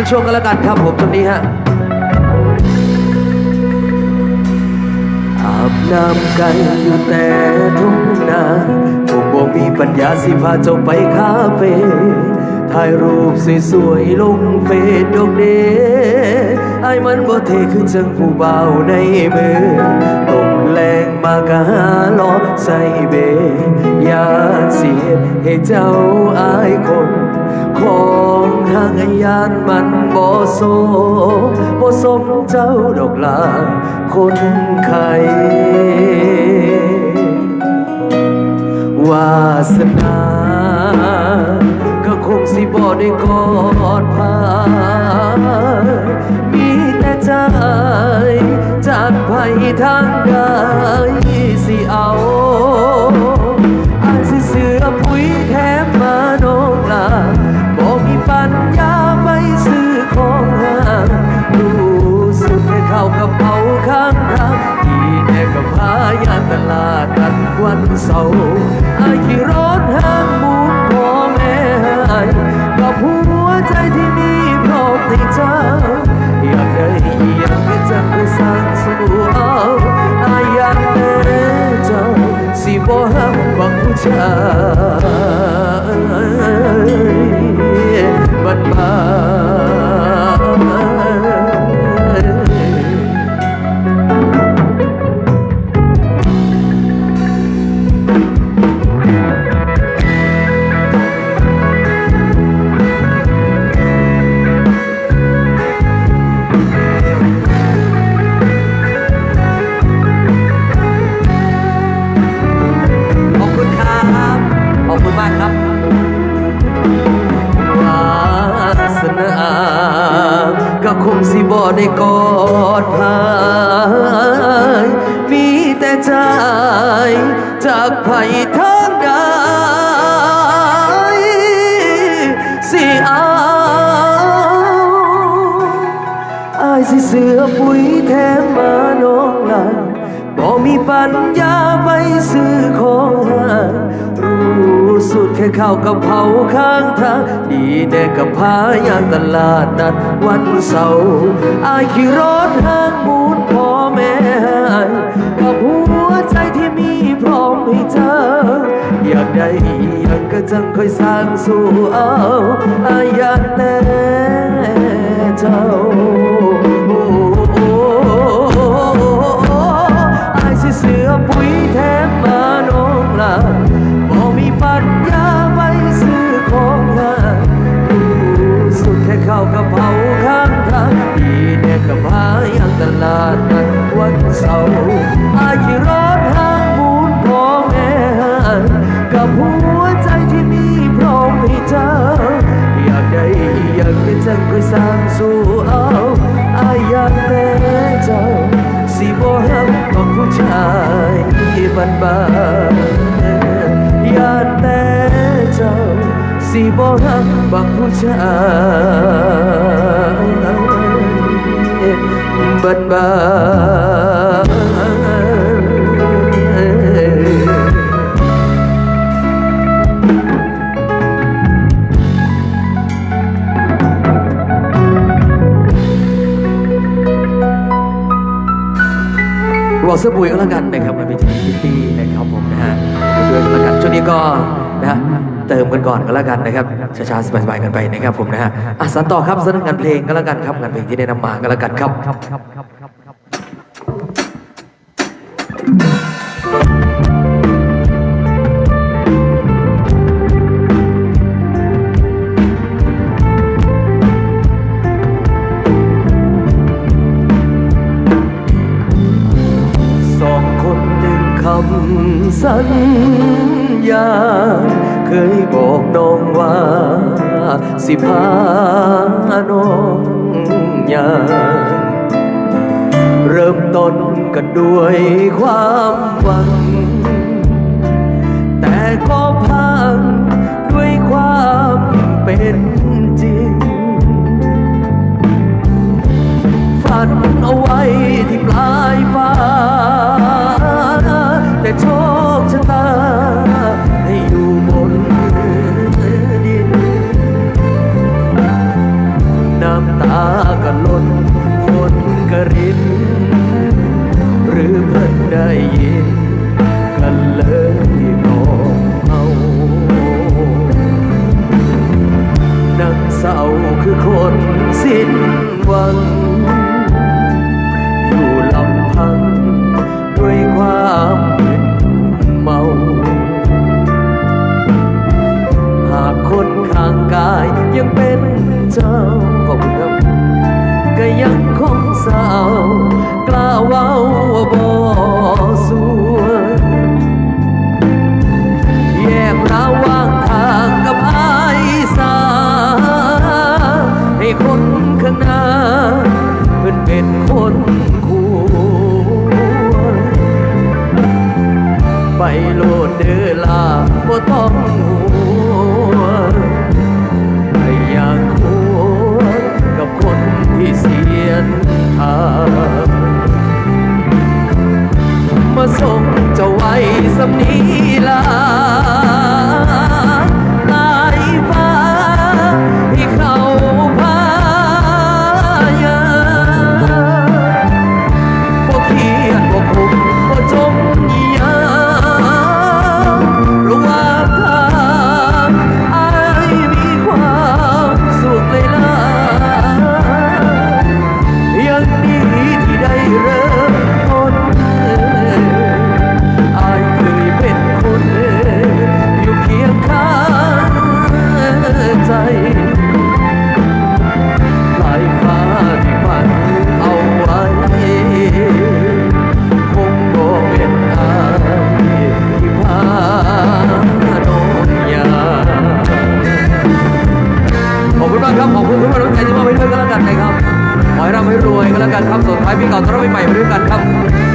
ทั้งช่วงกันแล้วกันครับผมตรงนี้ฮะอาบน้ำกันอยู่แต่ทุ่งนาผมบ่มีปัญญาสิพาเจ้าไปคาเฟ่ถ่ายรูปสวยๆลงเฟซดอกเดไอ้มันบ่เทคือจังผู้เบาในมือตกแรงมากะหาล้อใส่เบยาเสียให้เจ้าอายคนของ ทางอายานมันบ่โซบ่สมเจ้าดอกลาคนไข้วาสนาก็คงสิบ่ได้กอดพามีแต่ใจจากไปทางใดสิเอาอายสิเสือปุ๋ยแถ แน่กับพายานตลาดนัดวันเสาร์อายขี่รถห้างหมูพ่อแม่หายกับหัวใจที่มีพร้อมในเจ้าอยากได้อยากให้จังไปสร้างสู่เอาอายากแต่เจ้าสิบ่ห้ามบังผู้ชายบัดบา ได้กอดพายมีแต่ใจ จากไผ่ทางใดสิเอาอายสิเสือปุ๋ยแถมมาน้องลาบ่มีปัญญาไปซื้อของหา สุดแค่ข้าวกับเผาข้างทางดีแต่กับพายางตลาดนัดวันเสาร์อายขี่รถห้างมูดพ่อแม่หายกับหัวใจที่มีพร้อมให้เธอ อยากได้อยากก็จังค่อยสร้างสู่เอาอายอยากแต่เจ้าอายสิเสือปุ๋ยแทนมาน้องลา ปัญญาไปซื้อของงานสุดแค่ข้าวกระเพราข้างทางดีเน่กับพายังตลาดนัดวันเสาร์ สิบ่ฮักบักผู้ชายบ้านบานๆรอเสื้อปุ๋ยก็แล้วกันนะครับมันเป็นทีพิตตี้นะครับผมนะฮะด้วยกันแล้วกันช่วงนี้ก็นะฮะ เติมกันก่อนก็แล้วกันนะครับช้าๆสบายๆกันไปนะครับผมนะฮะอะสันต่อครับสำหรับงานเพลงก็แล้วกันครับงานเพลงที่ได้นำมาก็แล้วกันครับ สองคนหนึ่งคำสัญญา เคยบอกน้องว่า สิพาน้องยาเริ่มต้นกันด้วยความหวัง แต่ก็พังด้วยความเป็นจริง ฝันเอาไว้ที่ปลายฟ้าแต่โชค กรินหรือเพิ่นได้ยินกันเลยบอกเมานักเศร้าคือคนสิ้นหวัง อยู่ลำพังด้วยความเมา หากคนข้างกายยังเป็น ก็ยังคงเศร้ากล่าวว่าบ่สู้ ร่ำให้รวยกันแล้วกันครับส่วนท้ายพี่เก่าต้อนรับปีใหม่ไปด้วยกันครับ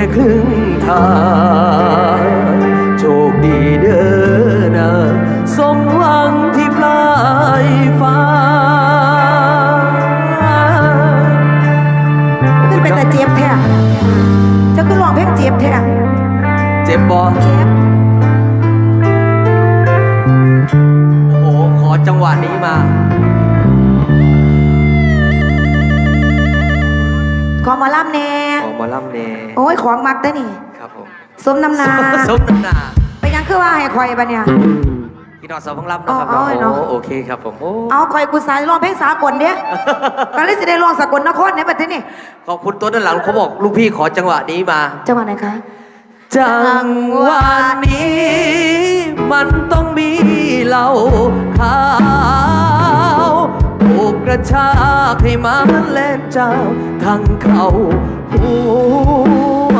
ค่ครึ่งทางโชคดีเด้อนะสมหวังที่ปลายฟ้าขึ้นเป็นแต่เจ็บแท้เจะขึ้นร้องเพลงเจ็บแท้เจ็บบ อว่าให้คอยปะเนี่ย พี่นอนสาวพังล่ำเนาะครับอ๋ออ๋อเนอะ โอ้โอเคครับผมโอ้เอาคอยกูสายร้องเพลงสากลเนี้ยก็เลยจะได้ร้องสากลนครเนี่ยประเทศนี่ขอบคุณตัวด้านหลังเขาบอกลูกพี่ขอจังหวะนี้มา จังหวะไหนคะ จังหวะนี้ มันต้องมีเหล้าขาวผูกกระชากให้มันแล่นเจ้า ทั้งเขาหัว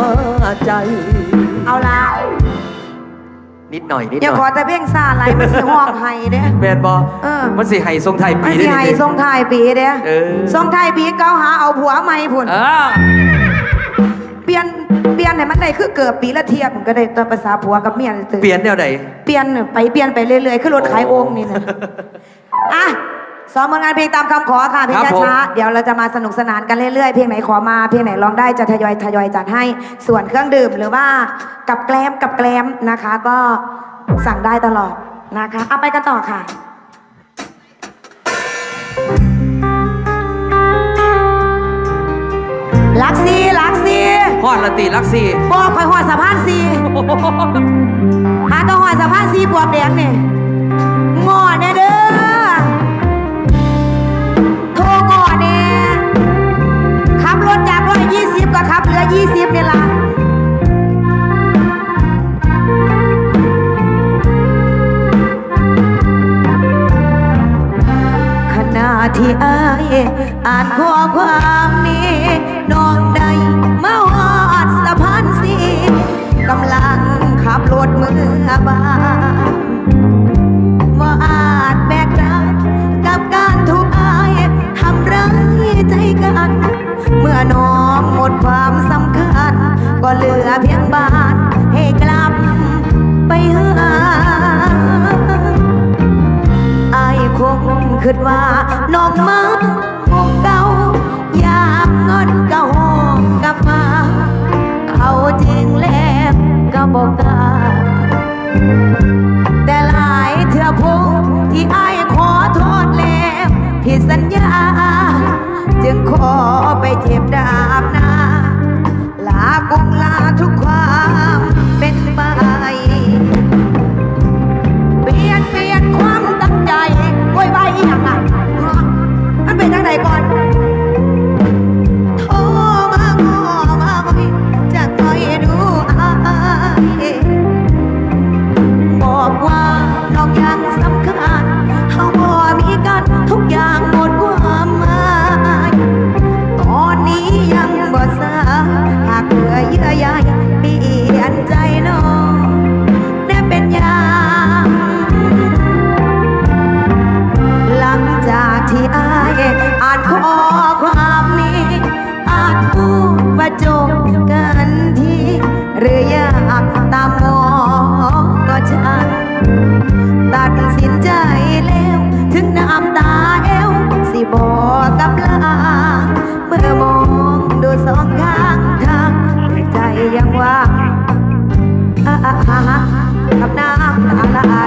ใจ เอาละ นิดหน่อยนิดหอย่าน่ขออยแต่เพลงซาไหลมันสิห้องไห้เด้อแมนบอเออ มันสิไห้ทรงไทยมัปีนได้สิดิให้ทรงท้ายปีเด้อเออทรงท้ายปีเก้าหาเอาผัวใหม่พุ่นอ่าเปลี่ยนเปลี่ยนให้มันได้คือเกิดปีละเทียบมันก็ได้ตัวภาษาผัวกับเมียเลยตื่นเปลี่ยนแนวไหนเปลี่ยนไปเปลี่ยนไปเรื่อยๆขึ้นรถขายโอ่งนี่นะอะ ซ้อมผลงานเพลงตามคำขอค่ะเพลงครับผม ช้าๆเดี๋ยวเราจะมาสนุกสนานกันเรื่อยๆ เพลงไหนขอมาเพลงไหนร้องได้จะทยอยทยอยจัดให้ส่วนเครื่องดื่มหรือว่ากับแกล้มกับแกล้มนะคะ ก็สั่งได้ตลอดนะคะเอาไปกันต่อค่ะ ลักซีลักซีฮอดละตีลักซี่บอกคอยหอดสะพานซีหาต้องหอดสะพานซีบวกแดงเนี่ยงอแน่เร้อยยี่สิบก็ขับเหลือยี่สิบนี่ยละขณะที่อายอ่านข้อความนี้น้องใดมาหอดสะพานสีกำลังขับรถเมื่อบาน เหลือเพียงบาทให้กลับไปหาไอ้คงคิดว่าน้องมา เรียกว่างอ่าอ่าอ่ากับน้ำตาอ๋อ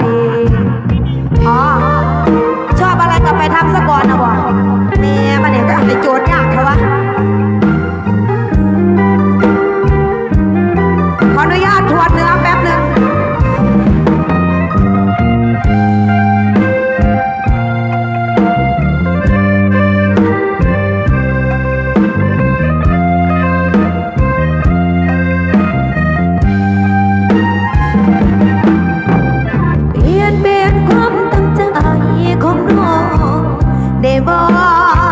ไ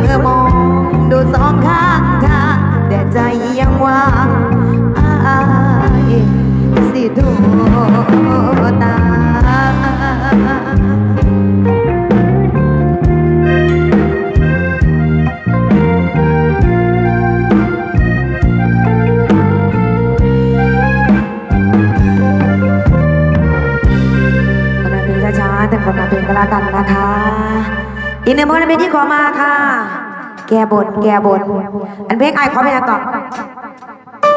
เมื่อ อีกหนึ่งผลงานเพลงที่ขอมาค่ะ แก้บทแก้บทอันเพลงไอายขอเพลงอะไรต่อ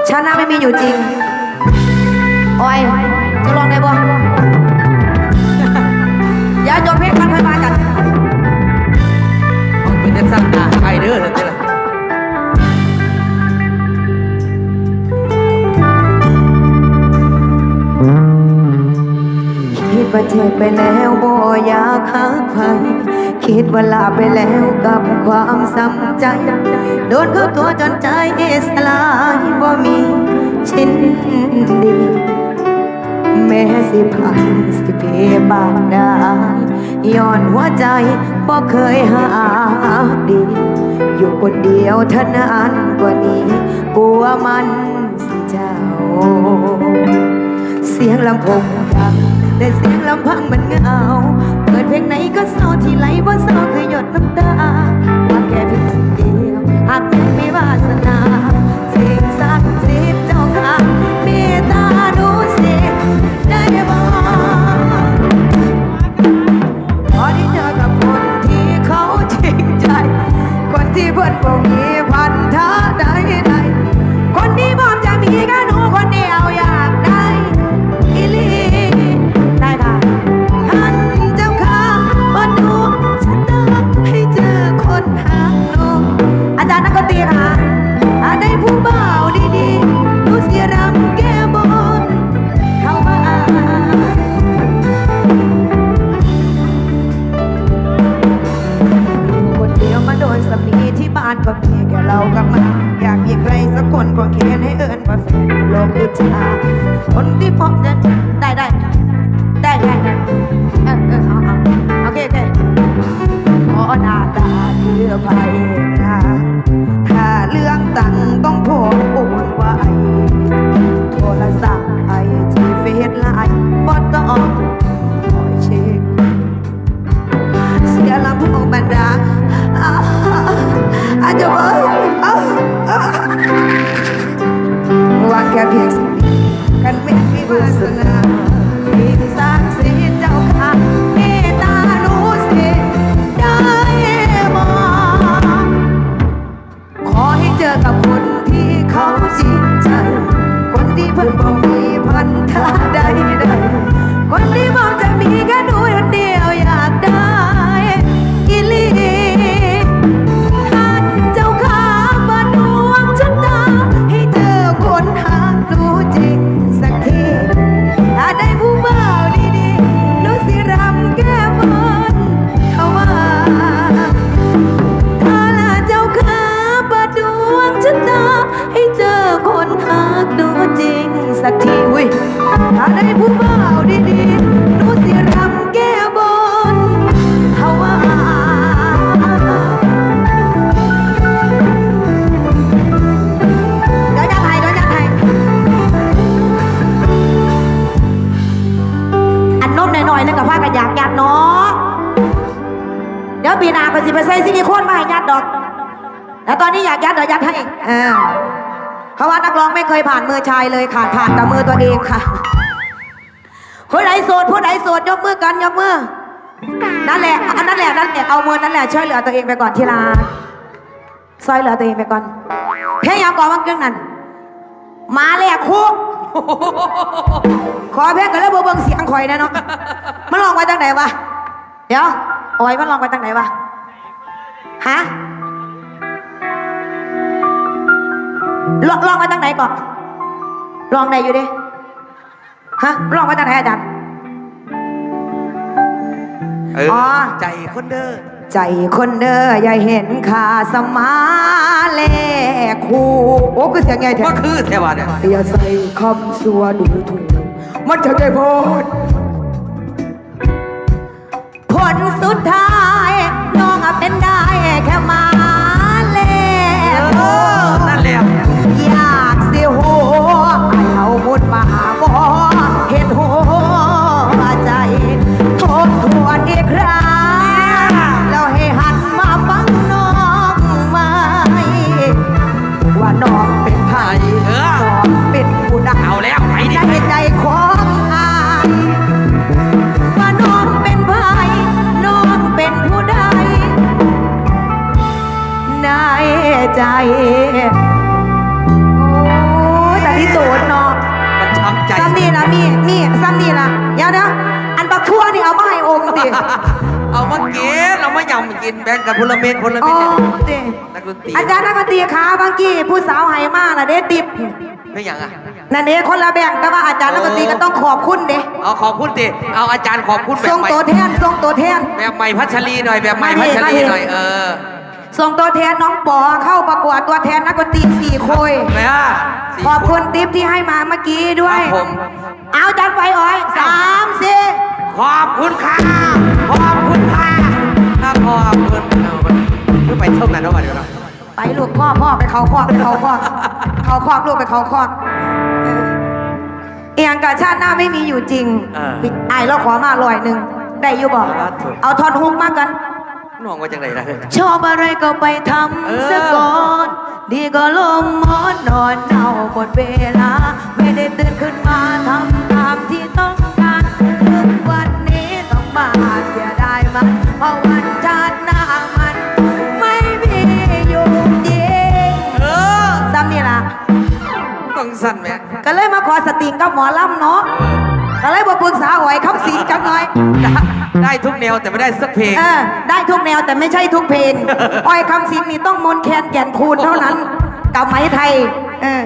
ชาติหน้าไม่มีอยู่จริงโอ้ยจะลองได้บ่อย่าจบเพลงกันค่อยมากันเอาเป็นจังซั่นนะไอเด้อเด้อเด้ ว่าเจ็บไปแล้วบ่อยากหาใครคิดว่าลาไปแล้วกับความซ้ำใจ โดนเขาตัวจนใจสลายบ่มีชิ้นดีแม้สิพันสิเพบางได้ย้อนหัวใจบ่เคยหาดี อยู่คนเดียวเท่านั้นกว่านี้กลัวมันสิเจ้า เสียงลำโพงดัง แต่เสียงลำพังมันเหงา เปิดเพลงไหนก็เศร้าที่ไหลบ่เศร้าคือหยดน้ำตาว่าแค่เพียงสิ่งเดียว หากยังไมีวาสนาสิ่งศักสิทธิ์เจ้าค่ะเมตตาดูสิได้บ่พอได้เจอกับคนที่เขาจริงใจ คนที่เพื่อนบ่มี เชื่ เนาะเดี๋ยวปีหน้าก็สิไปใส่ซิลิโคนมาให้ยัดดอก แล้วตอนนี้อยากยัดเดี๋ยวยัดให้เออเพราะว่านักร้องไม่เคยผ่านมือชายเลยขาดผ่านแต่มือตัวเองค่ะผู้ใดโสดผู้ใดโสดยกมือกันยกมือนั่นแหละอันนั้นแหละนั่นแหละเอามือนั่นแหละช่วยเหลือตัวเองไปก่อนทีละซอยเหลือตัวเองไปก่อนพยายามก่อนว่างเกิงนั้นมาแหลกคุก ขอเพลงกันแล้วเบิ่งเสียงข่อยนะเนาะมันลองไปทางไหนวะเดี๋ยวโอ้ยมันลองไปทางไหนวะฮะลองลองไปทางไหนก่อนลองไหนอยู่ดิฮะลองไปทางไหนอาจารย์เอออใจคนเด้อ ใจคนเด้ออย่าเห็นค่าสมาแลกคู่โอ้คือเสียงไงแท้ว่าคือแทวาเนี่ยอย่าใส่คำสัวดูถูกมันจะได้ผลผลสุดท้ายน้องอะเป็นได้แค่มาแลเอกอนั่นแหละอยากสิหัวให้เอาบุญมาหาบ่เห็นหัวใจทบทวนอีกครั้ง แล้วไปดิในใจของอายว่าน้องเป็นไผน้องเป็นผู้ใดในใจโอ้ยแต่ที่โสดเนาะมันช้ำใจซ้ำนี่ละมีมีซ้ำนี่ละเดี๋ยวนะอันบักทั่วนี่เอามาให้องค์สิเอามากินเอามายำกินแบ่งกันพลเม็ดพลโอ้เม็ดเนี่ยสินักดนตรีอาจารย์นักดนตรีขาบางกี้ผู้สาวให้มาละเด้ติบ ไม่อย่างอะ นั่นเด้คนละแบ่งแต่ว่าอาจารย์นักดนตรีก็ต้องขอบคุณเด้เอาขอบคุณดิเอาอาจารย์ขอบคุณแบส่บงใหม่ตัวแทนส่งตัวแทน แบบใหม่พัชรีหน่อยแบบใหม่มาพัดิชรีมาดิหน่อยเออส่งตัวแทนน้องปอเข้าประกวดตัวแทนนักดนตรีสี่โคยแม่สี่ขอบคุณทิปที่ให้มาเมื่อกี้ด้วยครับผมเอาจันไปอ้อยสามสี่ขอบคุณค่ะ ขอบคุณค่ะถ้าขอบคุณเอามันเพื่อไปเท่านั้นแล้ววันเดียวนะ ไปลูกพ่อพ่อไปเขาคอกไปเขาคอกเขาคอกลูกไปเขาคอกเออเอียงกับชาติหน้าไม่มีอยู่จริงไอ้เราขอมาลอยหนึ่งได้อยู่บอกเอาทอนฮุกมากัน น้องว่าจังไรนะ ชอบอะไรก็ไปทเออำซะก่อน ดีก็ลมหมอนนอนเน่าหมดเวลา ไม่ได้ตื่นขึ้นมาทำตามที่ต้องการทุกวันนี้ต้องมาเสียดายมันเพราะวันชา สั้นแม่ก็เลยมาขอสติงกับหมอลำเนาะก็เลยบอกปรึกษาหอยคำสิงกันหน่อยได้ได้ทุกแนวแต่ไม่ได้สักเพลง เออ ได้ทุกแนวแต่ไม่ใช่ทุกเพลงอ้อยคำสิงนี่ต้องมนต์แคนแก่นคูณเท่านั้น กับไหมไทย เออ